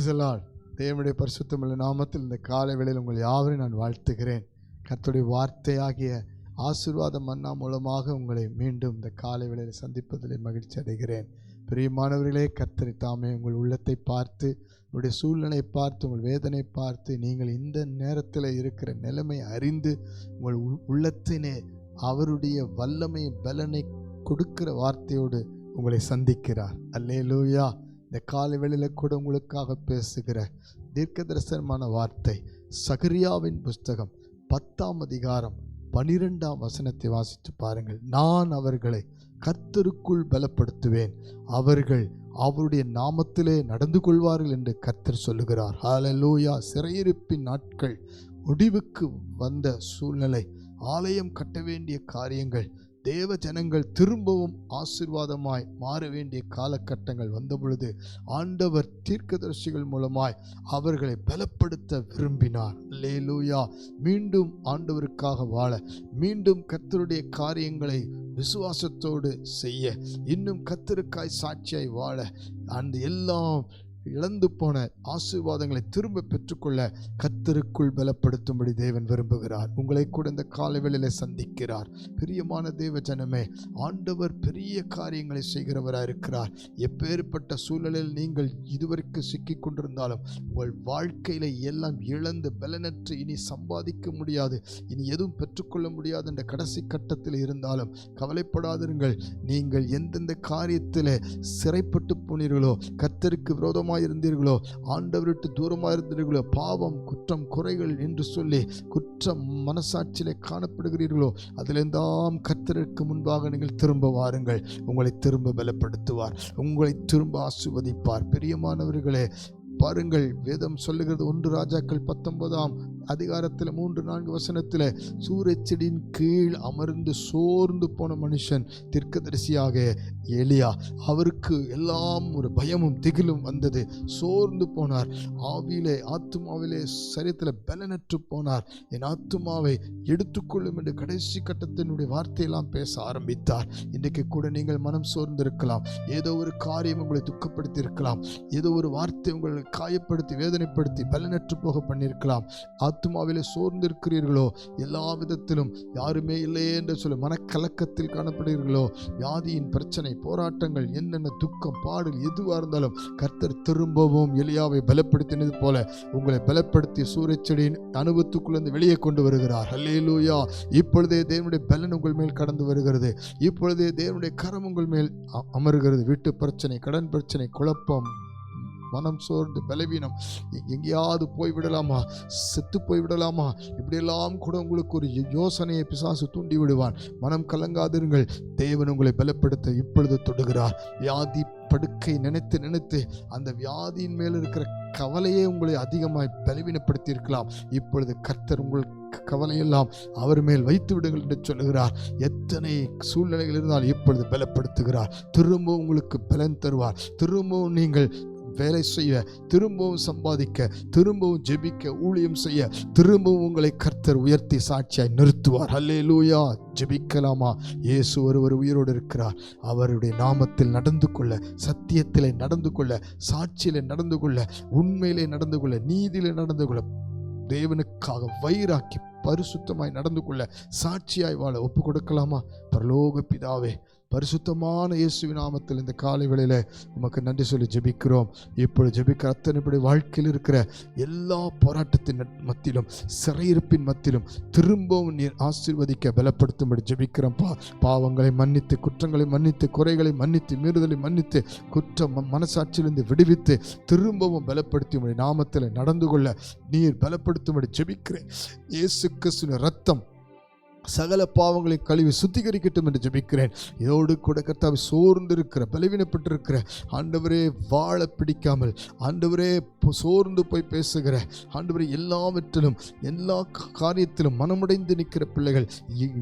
பிரைசலால் தேவனுடைய பரிசுத்தமுள்ள நாமத்தில் இந்த காலை வேளையில் உங்கள் யாவரையும் நான் வாழ்த்துகிறேன். கத்துடைய வார்த்தையாகிய ஆசிர்வாத மன்னா மூலமாக உங்களை மீண்டும் இந்த காலை வேளையில் சந்திப்பதிலே மகிழ்ச்சி அடைகிறேன். பிரியமானவர்களே கத்தரி தாமே உங்கள் உள்ளத்தை பார்த்து உங்களுடைய சூழ்நிலை பார்த்து உங்கள் வேதனை பார்த்து நீங்கள் இந்த நேரத்தில் இருக்கிற நிலைமை அறிந்து உங்கள் உள்ளத்தினே அவருடைய வல்லமை பலனை கொடுக்கிற வார்த்தையோடு உங்களை சந்திக்கிறார். அல்லேலூயா! இந்த காலை வேளையில் கூட உங்களுக்காக பேசுகிற தீர்க்க தரிசனமான வார்த்தை சகரியாவின் புஸ்தகம் பத்தாம் அதிகாரம் பனிரெண்டாம் வசனத்தை வாசித்து பாருங்கள். நான் அவர்களை கர்த்தருக்குள் பலப்படுத்துவேன். அவர்கள் அவருடைய நாமத்திலே நடந்து கொள்வார்கள் என்று கர்த்தர் சொல்லுகிறார். ஹாலலூயா சிறையிருப்பின் நாட்கள் முடிவுக்கு வந்த சூழ்நிலை ஆலயம் கட்ட வேண்டிய காரியங்கள் தேவ ஜனங்கள் திரும்பவும் ஆசிர்வாதமாய் மாற வேண்டிய காலகட்டங்கள் வந்தபொழுது ஆண்டவர் தீர்க்கதரிசிகள் மூலமாய் அவர்களை பலப்படுத்த விரும்பினார். லேலூயா மீண்டும் ஆண்டவருக்காக வாழ மீண்டும் கத்தருடைய காரியங்களை விசுவாசத்தோடு செய்ய இன்னும் கத்தருக்காய் சாட்சியாய் வாழ அந்த எல்லாம் இழந்து போன ஆசீர்வாதங்களை திரும்ப பெற்றுக்கொள்ள கத்தருக்குள் பலப்படுத்தும்படி தேவன் விரும்புகிறார். உங்களை கூட இந்த காலவெளியில் சந்திக்கிறார். பிரியமான தேவ ஜனமே ஆண்டவர் பெரிய காரியங்களை செய்கிறவராக இருக்கிறார். எப்பேற்பட்ட சூழலில் நீங்கள் இதுவரைக்கும் சிக்கி கொண்டிருந்தாலும் உங்கள் வாழ்க்கையில எல்லாம் இழந்து பலனற்று இனி சம்பாதிக்க முடியாது. இனி எதுவும் பெற்றுக்கொள்ள முடியாது என்ற கடைசி கட்டத்தில் இருந்தாலும் கவலைப்படாதிருங்கள். நீங்கள் எந்தெந்த காரியத்தில் சிறைப்பட்டு போனீர்களோ கர்த்தருக்கு விரோதமாக இருந்தீர்களோ ஆண்டவர்விட்டு தூரமாக இருந்தீர்களோ பாவம் குற்றம் குறைகள் என்று சொல்லி குற்றம் மனசாட்சியிலே காணப்படுகிறீர்களோ? அதிலிருந்தாம் கர்த்தருக்கு முன்பாக நீங்கள் திரும்ப வாருங்கள். உங்களை திரும்ப பலப்படுத்துவார். உங்களை திரும்ப ஆசிர்வதிப்பார். பிரியமானவர்களே பாருங்கள் வேதம் சொல்லுகிறது ஒன்று ராஜாக்கள் பத்தொன்பதாம் அதிகாரத்தில் மூன்று நான்கு வசனத்தில் சூரியச் செடியின் கீழ் அமர்ந்து சோர்ந்து போன மனுஷன் தீர்க்கதரிசியாக எலியா. அவருக்கு எல்லாம் ஒரு பயமும் திகிலும் வந்தது. சோர்ந்து போனார். ஆவியிலே ஆத்துமாவிலே சரீரத்தில் பலனற்று போனார். என் ஆத்துமாவை எடுத்துக்கொள்ளும் என்று கடைசி கட்டத்தினுடைய வார்த்தையெல்லாம் பேச ஆரம்பித்தார். இன்றைக்கு கூட நீங்கள் மனம் சோர்ந்திருக்கலாம். ஏதோ ஒரு காரியம் உங்களை துக்கப்படுத்தி இருக்கலாம் ஏதோ ஒரு வார்த்தை உங்களை காயப்படுத்தி வேதனைப்படுத்தி பலனற்று போக பண்ணியிருக்கலாம். ஆத்மாவிலே சோர்ந்திருக்கிறீர்களோ? எல்லா விதத்திலும் யாருமே இல்லையே என்று சொல்லி மனக்கலக்கத்தில் காணப்படுகிறீர்களோ? வியாதியின் பிரச்சனை போராட்டங்கள் என்னென்ன துக்கம் பாடல் எதுவாக இருந்தாலும் கர்த்தர் திரும்பவும் எளியாவை பலப்படுத்தினது போல உங்களை பலப்படுத்தி சூரியச்செடியின் அனுபவத்துக்குள்ளேருந்து வெளியே கொண்டு வருகிறார். அல்லேலூயா இப்பொழுதே தேவனுடைய பலன் உங்கள் மேல் கடந்து வருகிறது. இப்பொழுதே தேவனுடைய கரம் உங்கள் மேல் அமருகிறது. வீட்டு பிரச்சனை கடன் பிரச்சனை குழப்பம். மனம் சோர்ந்து பலவீனம். எங்கேயாவது போய்விடலாமா செத்து போய்விடலாமா இப்படியெல்லாம் கூட உங்களுக்கு ஒரு யோசனையை பிசாசு தூண்டி விடுவான். மனம் கலங்காதிருங்கள். தேவன் உங்களை பலப்படுத்த இப்பொழுது தொடுகிறார் வியாதி படுக்கை நினைத்து நினைத்து அந்த வியாதியின் மேல் இருக்கிற கவலையே உங்களை அதிகமாய் பலவீனப்படுத்தி இருக்கலாம் இப்பொழுது கர்த்தர் உங்கள் கவலையெல்லாம் அவர் மேல் வைத்து விடுங்கள் என்று சொல்லுகிறார். எத்தனை சூழ்நிலைகள் இருந்தால் இப்பொழுது பலப்படுத்துகிறார். திரும்பவும் உங்களுக்கு பலன் தருவார். திரும்பவும் நீங்கள் வேலை செய்ய திரும்பவும் சம்பாதிக்க திரும்பவும் ஜெபிக்க ஊழியம் செய்ய திரும்பவும் உங்களை கர்த்தர் உயர்த்தி சாட்சியாய் நிறுத்துவார். ஹல்லேலூயா ஜெபிக்கலாமா? இயேசு ஒருவர் உயிரோடு இருக்கிறார். அவருடைய நாமத்தில் நடந்து கொள்ள சத்தியத்திலே நடந்து கொள்ள சாட்சியிலே நடந்து கொள்ள உண்மையிலே நடந்து கொள்ள நீதியிலே நடந்து கொள்ள தேவனுக்காக வயிறாக்கி பரிசுத்தமாய் நடந்து கொள்ள சாட்சியாய் வாழ ஒப்பு கொடுக்கலாமா பரலோக பிதாவே பரிசுத்தமான இயேசுவின் நாமத்தில் இந்த காலை வேளையில் உமக்கு நன்றி சொல்லி ஜெபிக்கிறோம். இப்பொழுது ஜெபிக்க அத்தனைப்படி வாழ்க்கையில் இருக்கிற எல்லா போராட்டத்தின் நட்- மத்தியிலும் சிறையிருப்பின் மத்தியிலும் திரும்பவும் நீர் ஆசீர்வதிக்க பலப்படுத்தும்படி ஜெபிக்கிறோம் பா பாவங்களை மன்னித்து குற்றங்களை மன்னித்து குறைகளை மன்னித்து மீறுதலை மன்னித்து குற்ற மனசாட்சியிலிருந்து விடுவித்து திரும்பவும் பலப்படுத்தும்படி நாமத்தில் நடந்து கொள்ள நீர் பலப்படுத்தும்படி ஜெபிக்கிறேன். இயேசு கிறிஸ்துவின் ரத்தம் சகல பாவங்களை கழுவி சுத்திகரிக்கட்டும் என்று ஜெபிக்கிறேன். இதோடு கூட கர்த்தாவை சோர்ந்திருக்கிற பலவீனப்பட்டிருக்கிற ஆண்டவரே வாழ பிடிக்காமல் ஆண்டவரே சோர்ந்து போய் பேசுகிற ஆண்டவரே எல்லாவற்றிலும் எல்லா காரியத்திலும் மனமுடைந்து நிற்கிற பிள்ளைகள்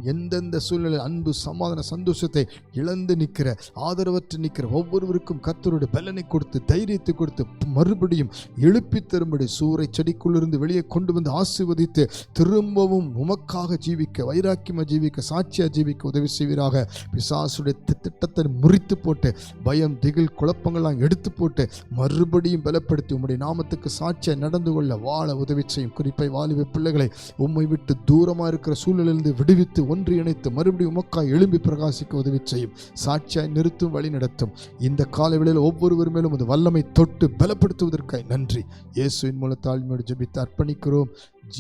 எந்தெந்த சூழ்நிலை அன்பு சமாதான சந்தோஷத்தை இழந்து நிற்கிற ஆதரவற்று நிற்கிற ஒவ்வொருவருக்கும் கர்த்தருடைய பலனை கொடுத்து தைரியத்தை கொடுத்து மறுபடியும் எழுப்பி தரும்படி சூறை செடிக்குள்ளிருந்து வெளியே கொண்டு வந்து ஆசீர்வதித்து திரும்பவும் உமக்காக ஜீவிக்க வைர வைராக்கியமா ஜீவிக்க சாட்சியாக ஜீவிக்க உதவி செய்வீராக. பிசாசுடைய திட்டத்தை முறித்து போட்டு பயம் திகில் குழப்பங்கள்லாம் எடுத்து போட்டு மறுபடியும் பலப்படுத்தி உம்முடைய நாமத்துக்கு சாட்சியாக நடந்து கொள்ள வாழ உதவி செய்யும் குறிப்பை வாலிப பிள்ளைகளை உம்மை விட்டு தூரமாக இருக்கிற சூழலிலிருந்து விடுவித்து ஒன்றிணைத்து மறுபடியும் உமக்காய் எழும்பி பிரகாசிக்க உதவி செய்யும். சாட்சியாய் நிறுத்தும் வழி நடத்தும். இந்த காலவெளியில் ஒவ்வொருவர் மேலும் அது வல்லமை தொட்டு பலப்படுத்துவதற்காய் நன்றி. இயேசுவின் மூலத்தாழ்மையோடு ஜபித்து அர்ப்பணிக்கிறோம்.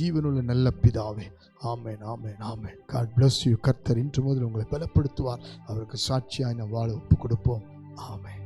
ஜீவனுள்ள நல்ல பிதாவே. ஆமேன் ஆமேன் ஆமேன். காட் பிளஸ் யூ கர்த்தர் இன்று முதல் உங்களை பலப்படுத்துவார். அவருக்கு சாட்சியாக நாம் வாழ ஒப்பு கொடுப்போம் ஆமென்.